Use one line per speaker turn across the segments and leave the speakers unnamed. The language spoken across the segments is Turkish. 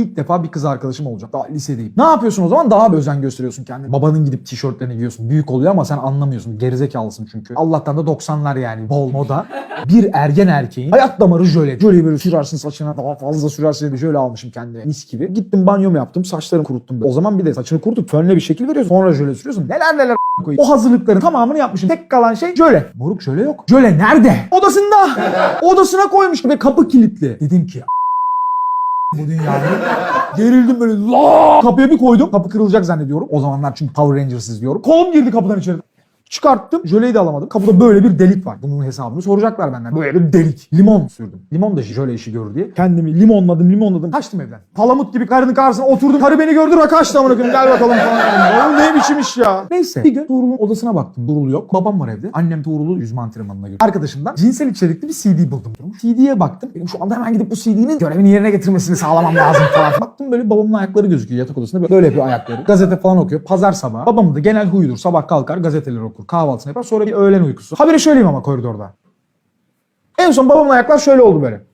İlk defa bir kız arkadaşım olacak. Daha lisedeyim. Ne yapıyorsun o zaman? Daha bir özen gösteriyorsun kendine. Babanın gidip tişörtlerini giyiyorsun. Büyük oluyor ama sen anlamıyorsun. Gerizekalısın çünkü. Allah'tan da 90'lar yani. Bol moda. Bir ergen erkeğin hayat damarı jöle. Jöle böyle sürersin saçına. Daha fazla sürersin diye jöle almışım kendime. Mis gibi. Gittim banyomu yaptım. Saçlarımı kuruttum. O zaman bir de saçını kurutup fönle bir şekil veriyorsun. Sonra jöle sürüyorsun. Neler neler koyayım. O hazırlıkların tamamını yapmışım. Tek kalan şey jöle. Moruk jöle yok. Jöle nerede? Odasında. Odasına koymuş ve kapı kilitli. Dedim ki bu dünyayı. Gerildim böyle la kapıya bir koydum. Kapı kırılacak zannediyorum. O zamanlar çünkü Power Rangers izliyorum. Kolum girdi kapıdan içeri. Çıkarttım. Jöleyi de alamadım. Kapıda böyle bir delik var. Bunun hesabını soracaklar benden. Böyle bir delik. Limon sürdüm. Limon da jöle işi görür diye. Kendimi limonladım limonladım. Kaçtım evden. Palamut gibi karının karşısına oturdum. Karı beni gördü ve kaçtı amına koyayım. Gel bakalım falan. Oğlum ne biçim iş ya. Neyse. Bir gün Tuğrul'un odasına baktım. Tuğrul yok. Babam var evde. Annem Tuğrul'u yüzme antrenmanına götürdü. Arkadaşımdan cinsel içerikli bir CD buldum. CD'ye baktım. Benim şu anda hemen gidip bu CD'nin görevini yerine getirmesini sağlamam lazım falan. Baktım böyle babamın ayakları gözüküyor yatak odasında. Böyle yapıyor ayakları. Gazete falan okuyor. Pazar sabahı. Babamın da genel huyudur. Sabah kalkar gazeteleri okur. Kahvaltısını yapar. Sonra bir öğlen uykusu. Haberi söyleyeyim ama koridorda. En son babamın ayaklar şöyle oldu böyle.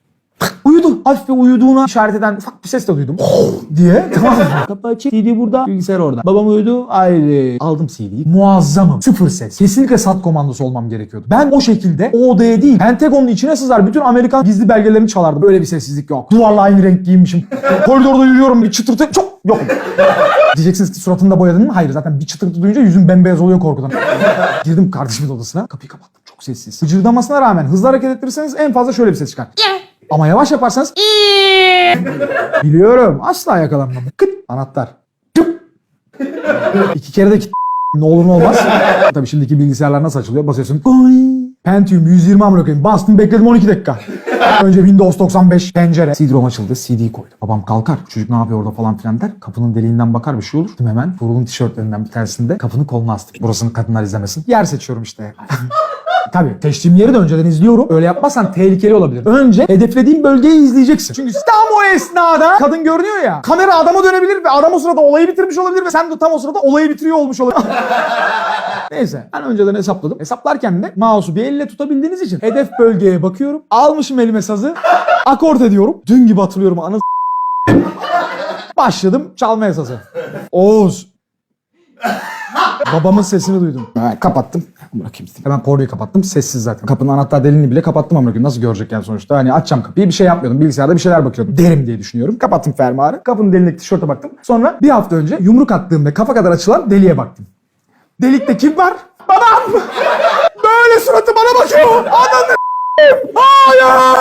Uyudu. Hafif bir uyuduğuna işaret eden ufak bir ses de duydum. diye. Tamam mı? Kapı açık. CD burada. Bilgisayar orada. Babam uyudu. Ayrı. Aldım CD'yi. Muazzamım. Sıfır ses. Kesinlikle sat komandosu olmam gerekiyordu. Ben o şekilde o odaya değil. Pentagon'un içine sızar. Bütün Amerikan gizli belgelerini çalardım. Böyle bir sessizlik yok. Duvarla aynı renk giyinmişim. Koridorda yürüyorum. Bir çıtırtı. Çok yok. Diyeceksiniz ki suratını da boyadın mı? Hayır zaten bir çıtırtı duyunca yüzüm bembeyaz oluyor korkudan. Girdim kardeşimin odasına. Kapıyı kapattım. Çok sessiz. Gıcırdamasına rağmen hızlı hareket ettirirseniz en fazla şöyle bir ses çıkar. Ama yavaş yaparsanız Biliyorum. Asla yakalanmam. Kıt. Anahtar. Tıp. İki kere de kit. Ne olur ne olmaz. Tabii şimdiki bilgisayarlar nasıl açılıyor? Basıyorsun. Oy. Pentium 120 amına koyayım. Bastım bekledim 12 dakika. Önce Windows 95 pencere. CD-ROM açıldı. CD koydum. Babam kalkar. Çocuk ne yapıyor orada falan filan der. Kapının deliğinden bakar bir şey olur. Dedim hemen Tuğrul'un tişörtlerinden bir tanesinde kapının koluna astım. Burasını kadınlar izlemesin. Yer seçiyorum işte. Tabii seçtiğim yeri de önceden izliyorum. Öyle yapmazsan tehlikeli olabilir. Önce hedeflediğin bölgeyi izleyeceksin. Çünkü tam o esnada kadın görünüyor ya. Kamera adama dönebilir ve adam o sırada olayı bitirmiş olabilir ve sen de tam o sırada olayı bitiriyor olmuş olabilir. Neyse ben önceden hesapladım. Hesaplarken de mouse'u bir elle tutabildiğiniz için hedef bölgeye bakıyorum. Almışım elime sazı. Akort ediyorum. Dün gibi hatırlıyorum anı Başladım çalmaya sazı. Oğuz. Babamın sesini duydum. Ha, kapattım. Bırakayım. Hemen pornoyu kapattım. Sessiz zaten. Kapının anahtar deliğini bile kapattım ama nasıl görecek yani sonuçta. Hani açacağım kapıyı bir şey yapmıyordum. Bilgisayarda bir şeyler bakıyordum. Derim diye düşünüyorum. Kapattım fermuarı. Kapının deliğindeki tişörte baktım. Sonra bir hafta önce yumruk attığım ve kafa kadar açılan deliğe baktım. Delikte kim var? Babam! Böyle suratı bana bakıyor. Ananı Hayır!